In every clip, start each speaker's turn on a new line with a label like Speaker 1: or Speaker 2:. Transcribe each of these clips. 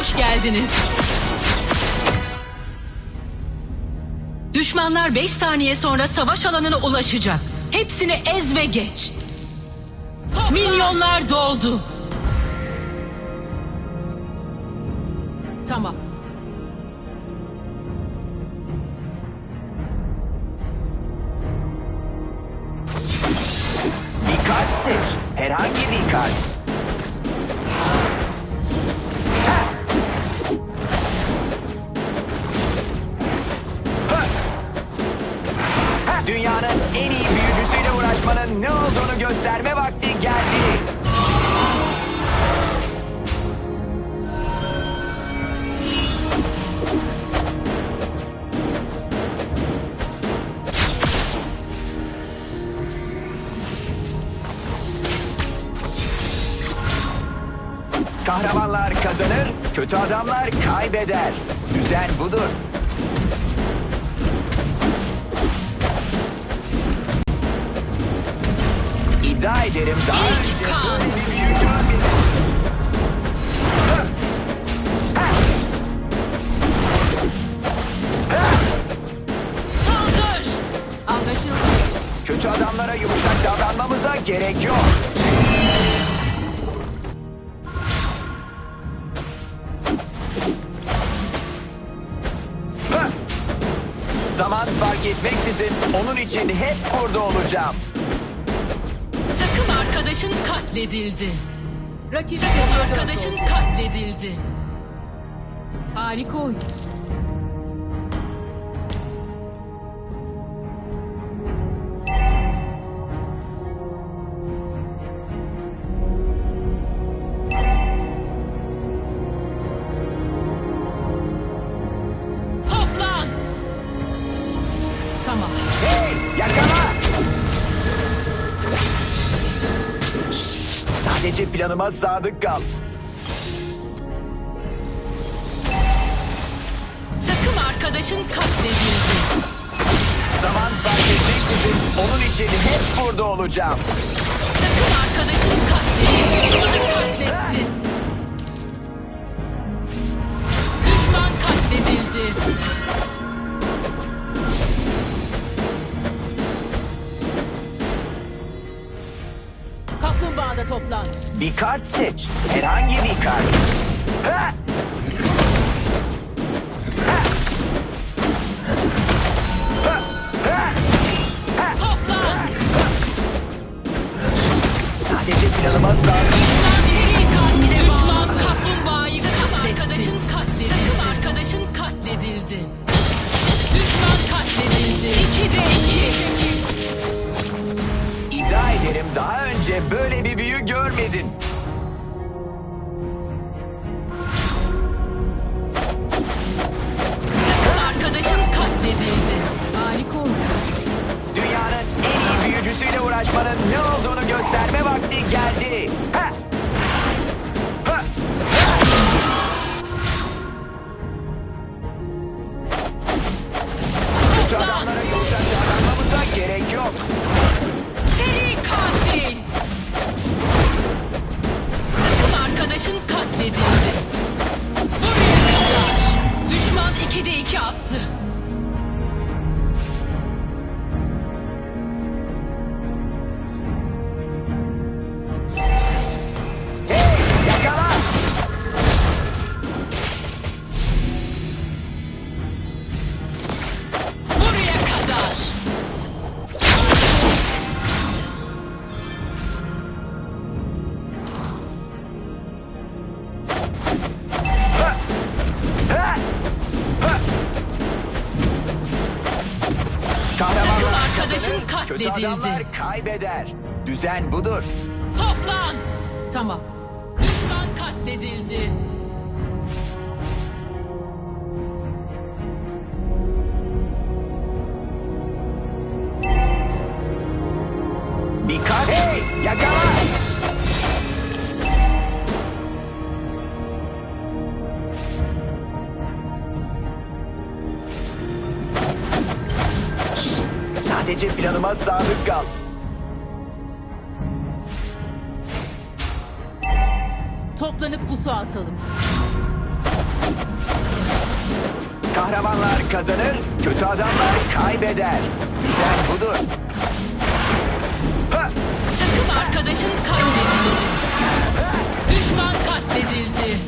Speaker 1: hoş geldiniz. Düşmanlar 5 saniye sonra savaş alanına ulaşacak. Hepsini ez ve geç. Milyonlar doldu.
Speaker 2: Dünyanın en iyi büyücüsüyle uğraşmanın ne olduğunu gösterme vakti geldi. Kahramanlar kazanır, kötü adamlar kaybeder. Düzen budur. Ederim daha
Speaker 1: İlk
Speaker 2: önce
Speaker 1: kan.
Speaker 2: böyle bir büyü görmedim. Hı! Ha! Ha!
Speaker 1: Saldır. Anlaşıldı.
Speaker 2: Kötü adamlara yumuşak davranmamıza gerek yok. Zaman fark etmeksizin onun için hep burada olacağım.
Speaker 1: Arkadaşın katledildi.
Speaker 3: Rakip
Speaker 1: arkadaşın katledildi.
Speaker 3: harika oyun.
Speaker 2: Planıma sadık kal.
Speaker 1: Takım arkadaşın katledildi.
Speaker 2: Zaman fark etmeksizin onun için hep burada olacağım.
Speaker 1: Takım arkadaşın katledildi. Katlettin. Düşman katledildi.
Speaker 3: Kaplumbağada toplan.
Speaker 2: Bir kart seç. Herhangi bir kart. Ha!
Speaker 1: Katledildi.
Speaker 2: adamlar kaybeder. Düzen budur.
Speaker 1: Toplan.
Speaker 3: Tamam.
Speaker 1: Düşman katledildi.
Speaker 2: Sadece planıma sadık kal.
Speaker 3: Toplanıp pusu atalım.
Speaker 2: Kahramanlar kazanır, kötü adamlar kaybeder. Güzel budur. Ha!
Speaker 1: Takım arkadaşın katledildi. Düşman katledildi.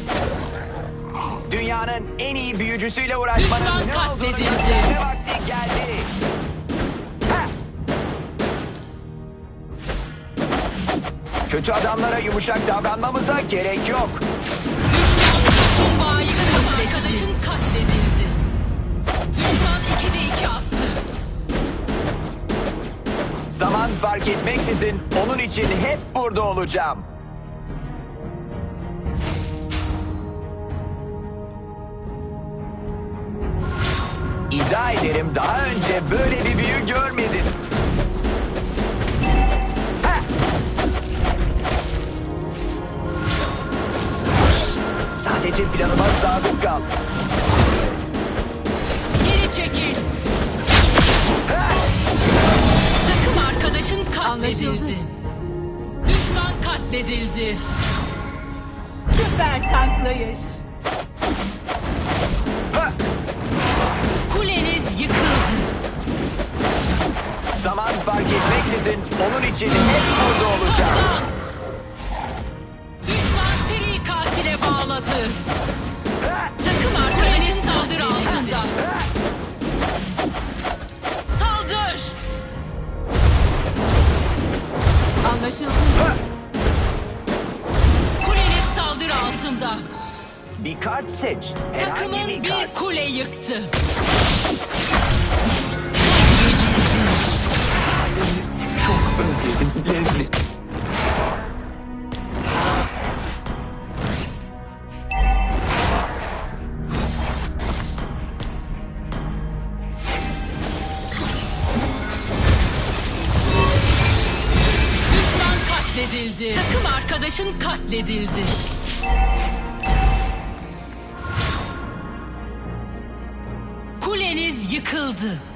Speaker 2: Dünyanın en iyi büyücüsüyle uğraşmanın
Speaker 1: Düşman
Speaker 2: ne olduğunu
Speaker 1: katledildi.
Speaker 2: gösterme vakti geldi. Kötü adamlara yumuşak davranmamıza gerek yok.
Speaker 1: Düşman takım arkadaşın katledildi. Düşman 2'de 2 attı.
Speaker 2: Zaman fark etmeksizin onun için hep burada olacağım. İddia ederim daha önce böyle bir büyü görmedin. Sadece planıma sadık kal.
Speaker 1: Geri çekil. Takım arkadaşın katledildi.
Speaker 3: Anlaşıldı.
Speaker 1: Düşman katledildi.
Speaker 3: Süper tanklayış.
Speaker 2: Ha!
Speaker 1: Kuleniz yıkıldı.
Speaker 2: Zaman fark etmeksizin onun için hep burada olacağım. Ha!
Speaker 1: Takım arkadaşın saldırı altında. Saldır.
Speaker 3: Anlaşıldı.
Speaker 1: Kuleniz saldırı altında.
Speaker 2: Bir kart seç. Herhangi
Speaker 1: Takımın
Speaker 2: bir
Speaker 1: bir
Speaker 2: kart.
Speaker 1: kule yıktı.
Speaker 2: Çok özledim Leslie.
Speaker 1: Katledildi. Kuleniz yıkıldı.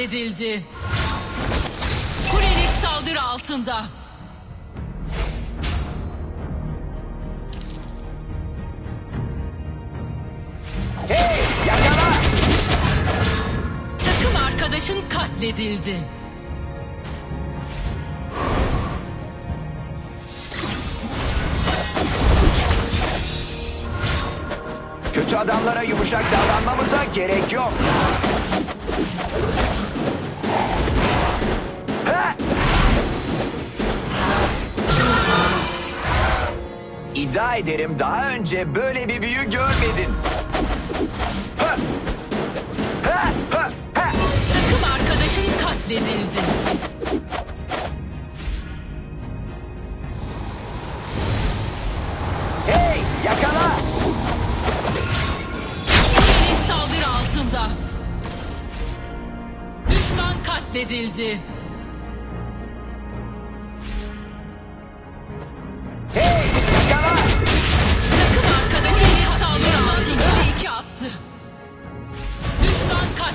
Speaker 1: Katledildi. Kuleniz saldırı altında.
Speaker 2: Hey! Yakala!
Speaker 1: Takım arkadaşın katledildi.
Speaker 2: Kötü adamlara yumuşak davranmamıza gerek yok. İddia ederim daha önce böyle bir büyü görmedin. Ha! Ha! Ha! Ha!
Speaker 1: Takım arkadaşın katledildi.
Speaker 2: Hey! Yakala!
Speaker 1: Saldırı altında. Düşman katledildi.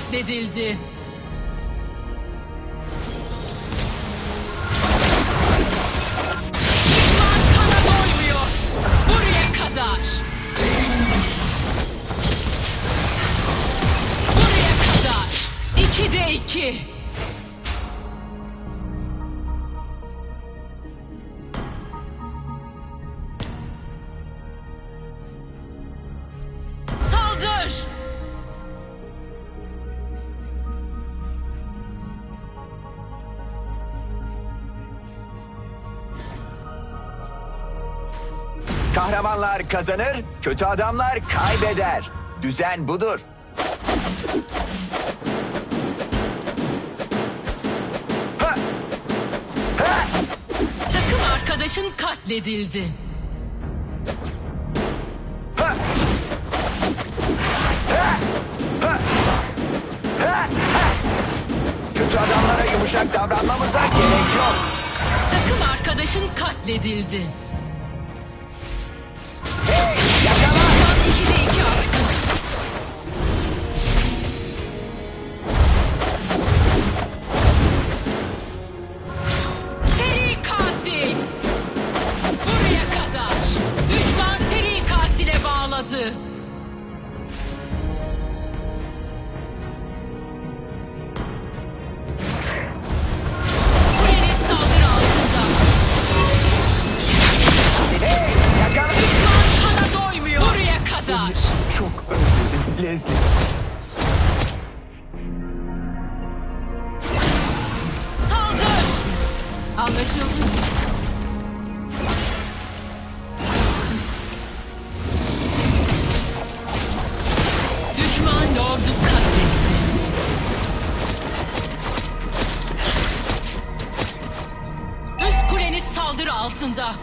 Speaker 1: Katledildi. Düşman kana doymuyor. Buraya kadar. Buraya. İki de iki.
Speaker 2: Kahramanlar kazanır, kötü adamlar kaybeder. Düzen budur. Ha! Ha!
Speaker 1: Takım arkadaşın katledildi.
Speaker 2: Ha! Ha! Ha! Ha! Ha! Kötü adamlara yumuşak davranmamıza gerek yok.
Speaker 1: Takım arkadaşın katledildi. Altında.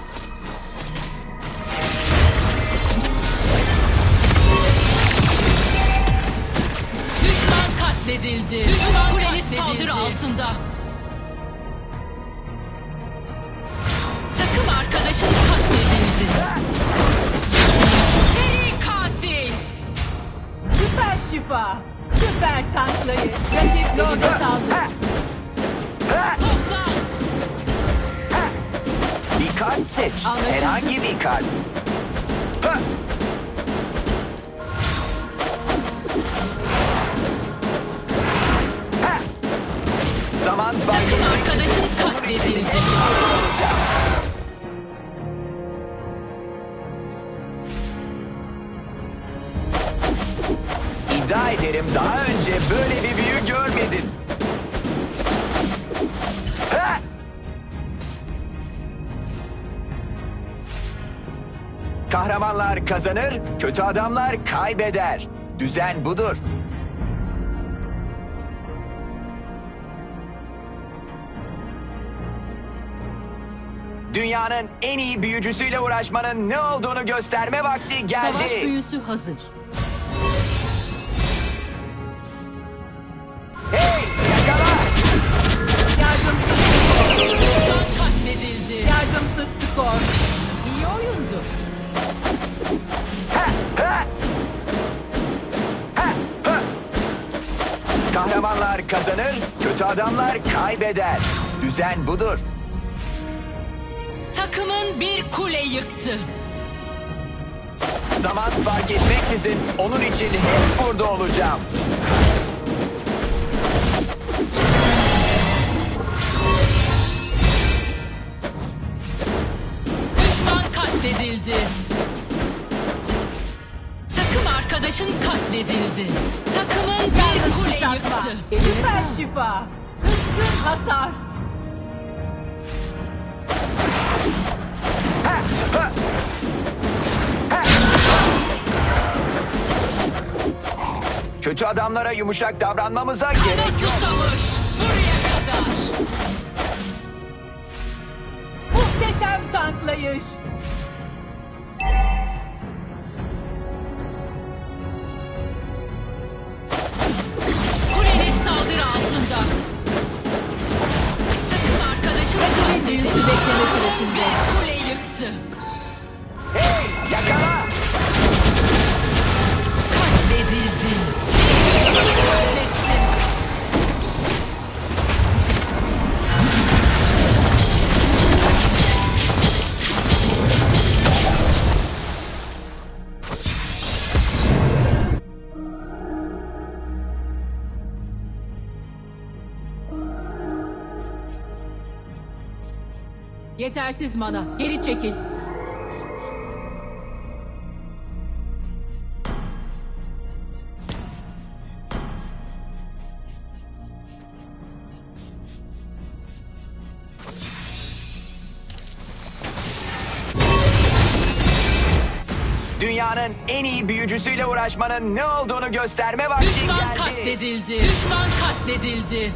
Speaker 2: Kazanır, kötü adamlar kaybeder. Düzen budur. Dünyanın en iyi büyücüsüyle uğraşmanın ne olduğunu gösterme vakti geldi.
Speaker 1: Savaş büyüsü hazır.
Speaker 2: Kötü adamlar kaybeder. Düzen budur.
Speaker 1: Takımın bir kule yıktı.
Speaker 2: Zaman fark etmeksizin onun için hep burada olacağım.
Speaker 1: Düşman katledildi. Takım arkadaşın katledildi. Takımın bir kule yıktı.
Speaker 3: Süper şifa. Üstün hasar.
Speaker 2: Ha, ha! Ha! Kötü adamlara yumuşak davranmamıza gerek yok.
Speaker 1: susamış. Buraya kadar.
Speaker 3: Muhteşem tanklayış.
Speaker 2: ridiculous
Speaker 1: in there.
Speaker 3: yetersiz mana. Geri çekil.
Speaker 2: Dünyanın en iyi büyücüsüyle uğraşmanın ne olduğunu gösterme vakti
Speaker 1: Düşman
Speaker 2: geldi.
Speaker 1: katledildi. Düşman katledildi.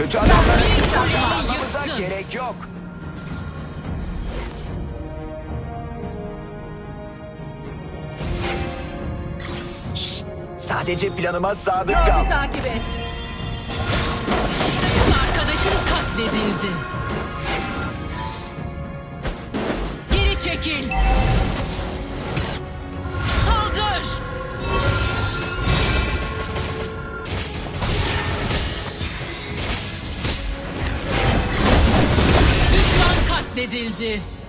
Speaker 2: Kötü adamları
Speaker 1: kurtarmamıza
Speaker 2: gerek yok. Sadece planıma sadık Yolunu
Speaker 3: kal. takip et.
Speaker 1: Arkadaşın katledildi. Geri çekil. katledildi.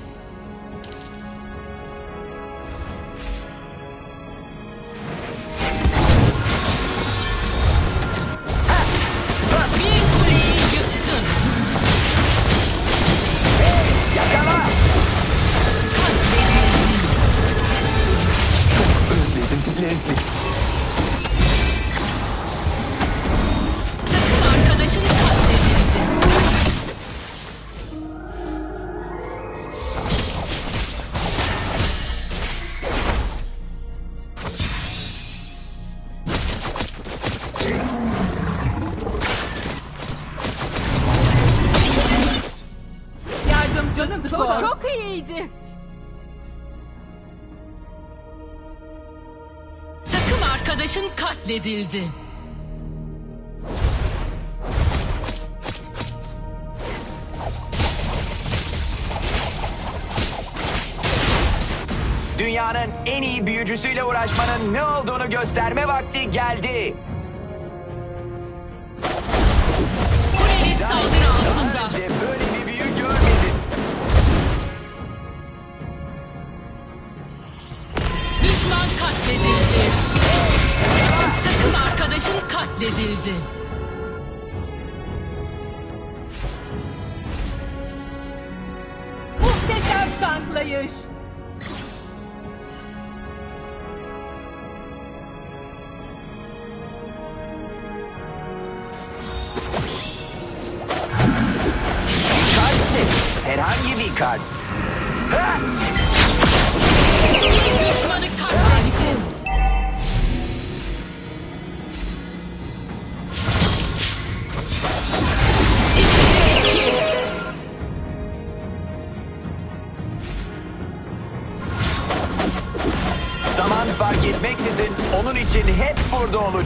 Speaker 1: Arkadaşın katledildi.
Speaker 2: Dünyanın en iyi büyücüsüyle uğraşmanın ne olduğunu gösterme vakti geldi.
Speaker 1: katledildi.
Speaker 3: Muhteşem tanklayış.
Speaker 2: Herhangi bir kart.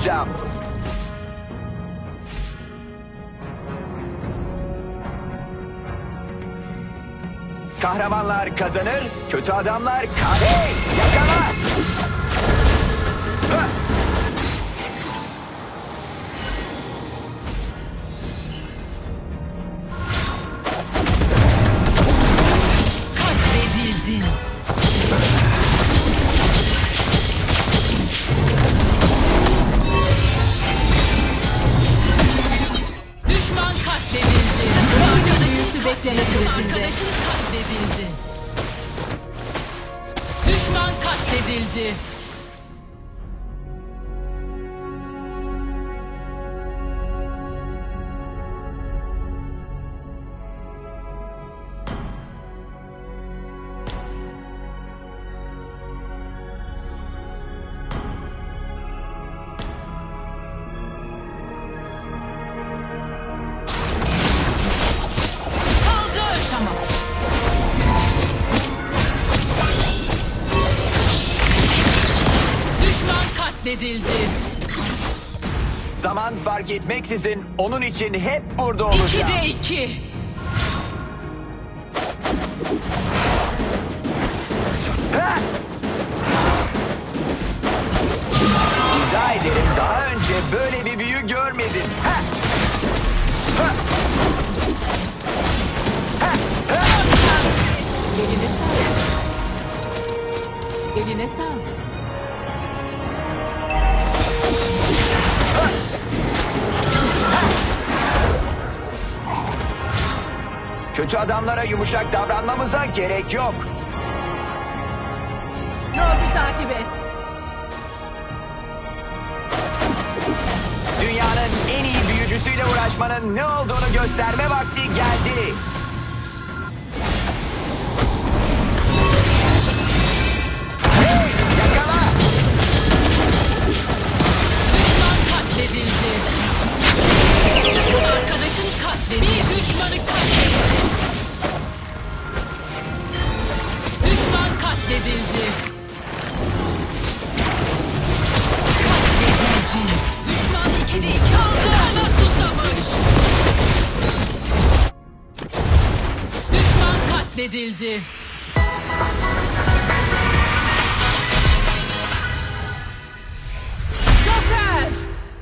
Speaker 2: jump. Kahramanlar kazanır, kötü adamlar kahve yakala. Zaman fark etmeksizin onun için hep burada olacağım.
Speaker 1: 2'de 2.
Speaker 2: Ha! İddia ederim daha önce böyle bir büyü görmedin. Ha! Ha! Ha! Ha!
Speaker 3: Eline sağlık. Eline sağlık.
Speaker 2: Kötü adamlara yumuşak davranmamıza gerek yok.
Speaker 3: Rob'u takip et.
Speaker 2: Dünyanın en iyi büyücüsüyle uğraşmanın ne olduğunu gösterme vakti geldi.
Speaker 1: Katledildi.